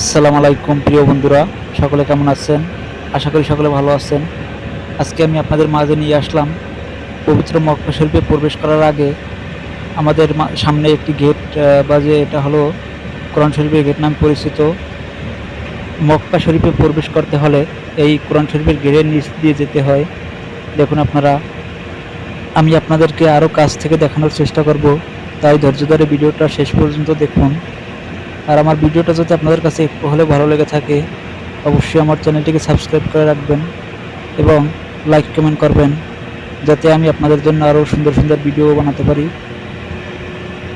আসসালামু আলাইকুম, প্রিয় বন্ধুরা। সকলে কেমন আছেন? আশা করি সকলে ভালো আছেন। আজকে আমি আপনাদের মাঝে নিয়ে আসলাম পবিত্র মক্কা শরীফে প্রবেশ করার আগে আমাদের সামনে একটি গেট বা যে এটা হলো কোরআন শরীফের গেট নাম পরিচিত। মক্কা শরীফে প্রবেশ করতে হলে এই কোরআন শরীফের গেটের নিচ দিয়ে যেতে হয়। দেখুন আপনারা, আমি আপনাদেরকে আরও কাছ থেকে দেখানোর চেষ্টা করব। তাই ধৈর্য ধরে ভিডিওটা শেষ পর্যন্ত দেখুন। আর আমার ভিডিওটা যদি আপনাদের কাছে একটু হলে ভালো লেগে থাকে, অবশ্যই আমার চ্যানেলটিকে সাবস্ক্রাইব করে রাখবেন এবং লাইক কমেন্ট করবেন, যাতে আমি আপনাদের জন্য আরও সুন্দর সুন্দর ভিডিও বানাতে পারি।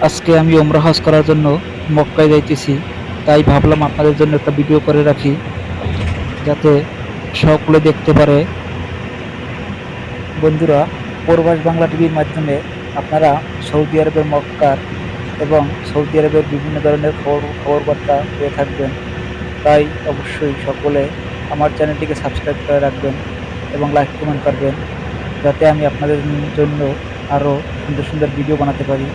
আজকে আমি ওমরা হজ করার জন্য মক্কায় যাইতেছি, তাই ভাবলাম আপনাদের জন্য একটা ভিডিও করে রাখি, যাতে সকলে দেখতে পারে। বন্ধুরা, পূর্বাস বাংলা টিভির মাধ্যমে আপনারা সৌদি আরবের মক্কার এবং সৌদি আরবের বিভিন্ন ধরনের খবর, খবরবার্তা পেয়ে থাকবেন। তাই অবশ্যই সকলে আমার চ্যানেলটিকে সাবস্ক্রাইব করে রাখবেন এবং লাইক, কমেন্ট করবেন। যাতে আমি আপনাদের জন্য আরও সুন্দর সুন্দর ভিডিও বানাতে পারি।